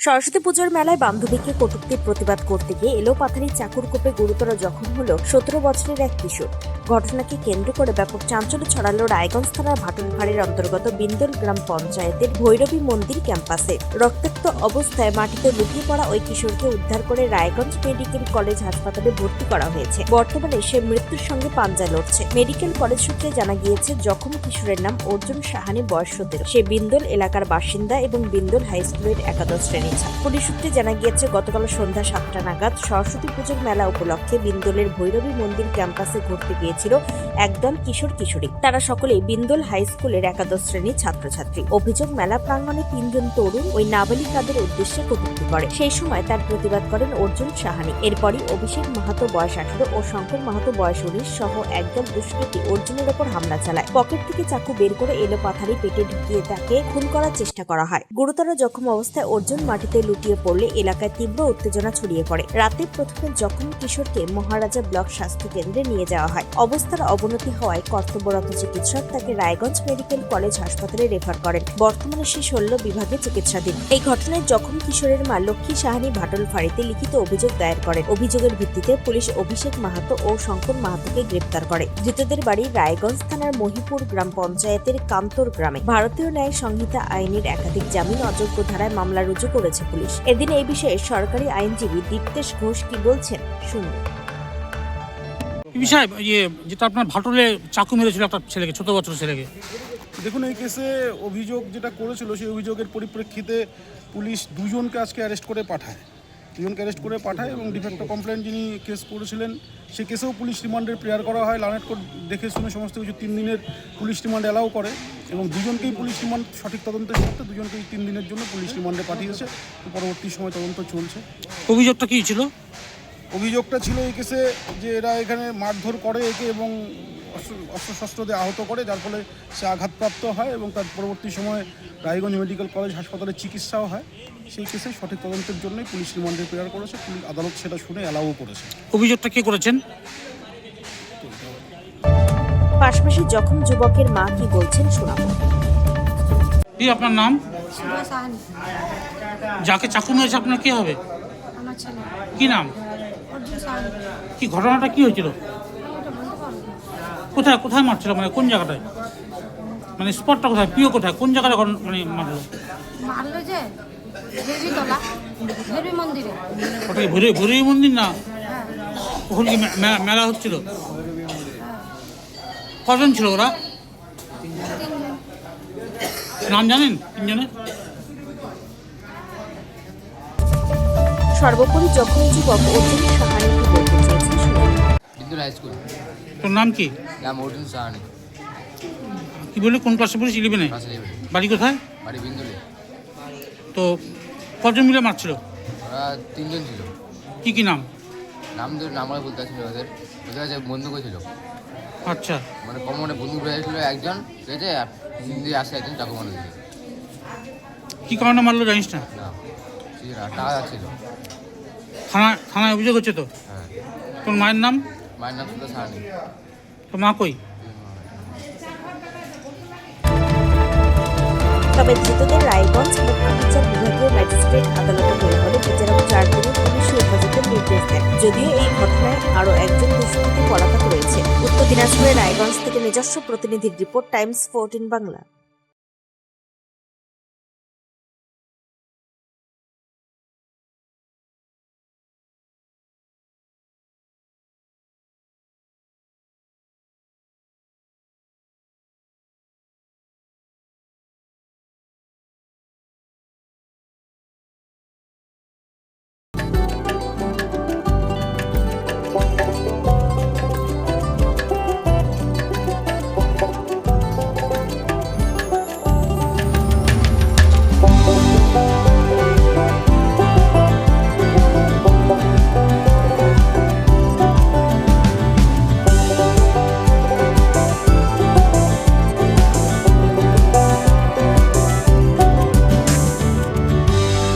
সরস্বতী পুজোর মেলায় বান্ধবীকে কটূক্তির প্রতিবাদ করতে গিয়ে এলো পাথারি চাকুর কোপে গুরুতর জখম হলো সতেরো বছরের এক কিশোর। ঘটনাকে কেন্দ্র করে ব্যাপক চাঞ্চল্য ছড়ালো রায়গঞ্জ থানার ভাটুলফাড়ির অন্তর্গত বিন্দল গ্রাম পঞ্চায়েতের ভৈরবী মন্দির ক্যাম্পাসে। রক্তাক্ত অবস্থায় মাটিতে লুকিয়ে পড়া ওই কিশোরকে উদ্ধার করে রায়গঞ্জ মেডিকেল কলেজ হাসপাতালে ভর্তি করা হয়েছে। বর্তমানে সে মৃত্যুর সঙ্গে পাঞ্জা লড়ছে। মেডিকেল কলেজ সূত্রে জানা গিয়েছে, জখম কিশোরের নাম অর্জুন সাহানি, বয়স সতেরো। সে বিন্দল এলাকার বাসিন্দা এবং বিন্দল হাই স্কুলের একাদশ ছাত্র পুলিশ সূত্রে জানা গিয়েছে, গতকাল সন্ধ্যা সাতটা নাগাদ সরস্বতী পুজোর মেলা উপলক্ষে বিন্দলের ভৈরবী মন্দির ক্যাম্পাসে ঘুরতে গিয়েছিল একদল কিশোর কিশোরী। তারা সকলেই বিন্দল হাই স্কুলের একাদশ শ্রেণির ছাত্রছাত্রী। অভিযোগ, মেলা প্রাঙ্গণে তিনজন তরুণ ওই নাবালিকাদের উদ্দেশ্যে কটূক্তি করে। সেই সময় তার প্রতিবাদ করেন অর্জুন সাহানি। এরপরই অভিষেক মাহাতো বয়স আঠারো ও শঙ্কর মাহাতো বয়স উনিশ সহ একদল দুষ্কৃতী অর্জুনের ওপর হামলা চালায়। পকেট থেকে চাকু বের করে এলো পাথারি পেটে ঢুকিয়ে তাকে খুন করার চেষ্টা করা হয়। গুরুতর জখম অবস্থায় অর্জুন মাটিতে লুটিয়ে পড়লে এলাকায় তীব্র উত্তেজনা ছড়িয়ে পড়ে। রাতে প্রথমে জখম কিশোরকে মহারাজা ব্লক স্বাস্থ্য কেন্দ্রে নিয়ে যাওয়া হয়, অবস্থার অবনতি হওয়ায় কর্তব্যরত চিকিৎসক তাকে রায়গঞ্জ মেডিকেল কলেজ হাসপাতালে রেফার করেন। বর্তমানে সে শল্য বিভাগে চিকিৎসাধীন। এই ঘটনায় জখম কিশোরের মা লক্ষ্মী সাহানি ভাটল ফাঁড়িতে লিখিত অভিযোগ দায়ের করেন, অভিযোগের ভিত্তিতে পুলিশ অভিষেক মাহাতো ও শঙ্কর মাহাতোকে গ্রেপ্তার করে। ধৃতদের বাড়ি রায়গঞ্জ থানার মহিপুর গ্রাম পঞ্চায়েতের কান্তর গ্রামে। ভারতীয় ন্যায় সংহিতা আইনের একাধিক জামিন অযোগ্য ধারায় মামলা রুজু করেছে পুলিশ। এদিন এই বিষয়ে সরকারি আইনজীবী দীপ্তেশ ঘোষ কি বলছেন শুনুন। বিষয় ইয়ে যেটা আপনার ভাটলে চাকু মেরেছিল একটা ছেলেকে ছোট বছর ছেলেকে। দেখুন এই কেসে অভিযোগ যেটা করেছিল সেই অভিযোগের পরিপ্রেক্ষিতে পুলিশ দুজনকে আজকে অ্যারেস্ট করে পাঠায়। দুজনকে অ্যারেস্ট করে পাঠায় এবং ডিফেক্টো কমপ্লেন যিনি কেস করেছিলেন সে কেসেও পুলিশ রিমান্ডের প্রেয়ার করা হয়। লানেট কোর্ট দেখে শুনে সমস্ত কিছু তিন দিনের পুলিশ রিমান্ড অ্যালাউ করে এবং দুজনকেই পুলিশ রিমান্ড সঠিক তদন্তের সাথে দুজনকেই তিন দিনের জন্য পুলিশ রিমান্ডে পাঠিয়েছে। পরবর্তী সময় তদন্ত চলছে। অভিযোগটা কী ছিল? অভিযোগটা ছিল এই কেসে যে এরা এখানে মারধর করে একে এবং অস্ত্রশস্ত্র দিয়ে আহত করে যার ফলে সে আঘাতপ্রাপ্ত হয় এবং তার পরবর্তী সময় রায়গঞ্জ মেডিকেল কলেজ হাসপাতালে চিকিৎসাও হয়। সেই কেসে সঠিক তদন্তের জন্যই পুলিশ রিমান্ডে প্রেয়ার করেছে। পুলিশ আদালত সেটা শুনে অ্যালাউও করেছে। অভিযোগটা কে করেছেন? পাশাপাশি জখম যুবকের মা কি বলছেন শোনাবো। কি আপনার নাম? যাকে চাকু মেরেছে আপনার কি হবে? আমার কি নাম? কি ঘটনাটা কি হয়েছিল আমি এটা বলতে পারব না। কোথায় কোথায় মারছিল? মানে কোন জায়গাটায়? মানে স্পটটা কোথায়? প্রিয় কোথায়? কোন জায়গাটা ঘটনা- মানে মারলো? মারলো যে মন্দিরে। ওটা কি ভুরি ভুরি মন্দির না? হ্যাঁ। ওখানে কি মেলা হচ্ছিল? কজন ছিল ওরা? নাম জানেন? তিনজনের? সর্বোপরি জখম যুবক অর্জুন সাহানি তোর নাম কি? নাম অর্জুন সাহানি। কি বললি কোন ক্লাসে পড়িস? ইলেভেনে বাড়ি কোথায়? বাড়ি বিন্দুলে। তো কজন মিলে মারছিল? ওরা তিনজন ছিল। কি কি নাম? নাম ধরে নাম আমরা বলতে পারছিল ওদের। ওদের কাছে বন্ধুক ছিল। আচ্ছা। মানে কমনে বন্ধুক রয়েছিল একজন ঠিক আছে আর তিন দিয়ে আসে একজন চাকু মানুষ কি কারণে মারলো জানিস না? না টাকা ছিল থানা থানায় অভিযোগ হচ্ছে তো? হ্যাঁ। তোর মায়ের নাম? মায়ের নাম ছিল সাহানি। তোর মা কই? তবে ধৃতদের রায়গঞ্জ মুখ্য বিচার বিভাগীয় ম্যাজিস্ট্রেট আদালতে তোলা হলে বিচারক চার হেফাজতের নির্দেশ দেন। যদিও এই ঘটনায় আরও একজন দুষ্কৃতী পলাতক রয়েছে। উত্তর দিনাজপুরের রায়গঞ্জ থেকে নিজস্ব প্রতিনিধির রিপোর্ট, টাইমস, ফোরটিন বাংলা।